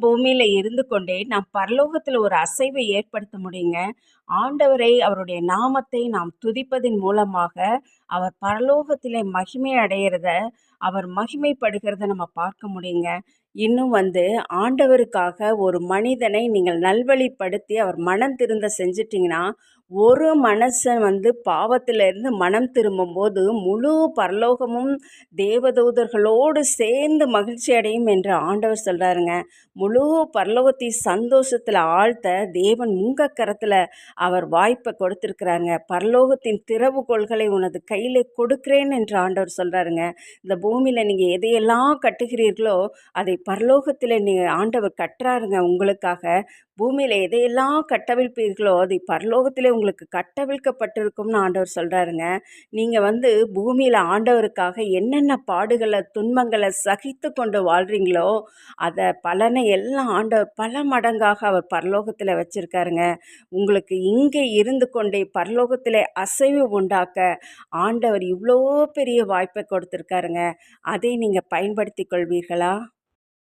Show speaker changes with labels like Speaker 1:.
Speaker 1: பூமியில் இருந்து கொண்டே நாம் பரலோகத்தில் ஒரு அசைவை ஏற்படுத்த முடியுங்க. ஆண்டவரை அவருடைய நாமத்தை நாம் துதிப்பதின் மூலமாக அவர் பரலோகத்திலே மகிமை அடையிறத அவர் மகிமைப்படுகிறத நம்ம பார்க்க முடியுங்க. இன்னும் வந்து ஆண்டவருக்காக ஒரு மனிதனை நீங்கள் நல்வழிப்படுத்தி அவர் மனம் திருந்த செஞ்சிட்டிங்கன்னா ஒரு மனுஷன் வந்து பாவத்திலிருந்து மனம் திரும்பும்போது முழு பரலோகமும் தேவதூதர்களோடு சேர்ந்து மகிழ்ச்சி அடையும் என்று ஆண்டவர் சொல்கிறாருங்க முழு பரலோகத்தை சந்தோஷத்தில் ஆழ்த்த தேவன் உங்கள் கரத்தில் அவர் வாய்ப்பை கொடுத்துருக்கிறாருங்க. பரலோகத்தின் திறவுகோள்களை உனது கையில் கொடுக்குறேன் என்று ஆண்டவர் சொல்கிறாருங்க இந்த பூமியில் நீங்கள் எதையெல்லாம் கட்டுகிறீர்களோ அதை பரலோகத்தில் நீங்கள் ஆண்டவர் கட்டுறாருங்க உங்களுக்காக. பூமியில் எதையெல்லாம் கட்டவிழ்ப்பீர்களோ அதை பரலோகத்திலே உங்களுக்கு கட்டவிழ்க்கப்பட்டிருக்கும்னு ஆண்டவர் சொல்கிறாருங்க நீங்கள் வந்து பூமியில் ஆண்டவருக்காக என்னென்ன பாடுகளை துன்பங்களை சகித்து கொண்டு வாழ்கிறீங்களோ அதை பலனை எல்லாம் ஆண்டவர் பல மடங்காக அவர் பரலோகத்தில் வச்சுருக்காருங்க. உங்களுக்கு இங்கே இருந்து கொண்டே பரலோகத்தில் அசைவு உண்டாக்க ஆண்டவர் இவ்வளோ பெரிய வாய்ப்பை கொடுத்துருக்காருங்க. அதை நீங்கள் பயன்படுத்தி கொள்வீர்களா?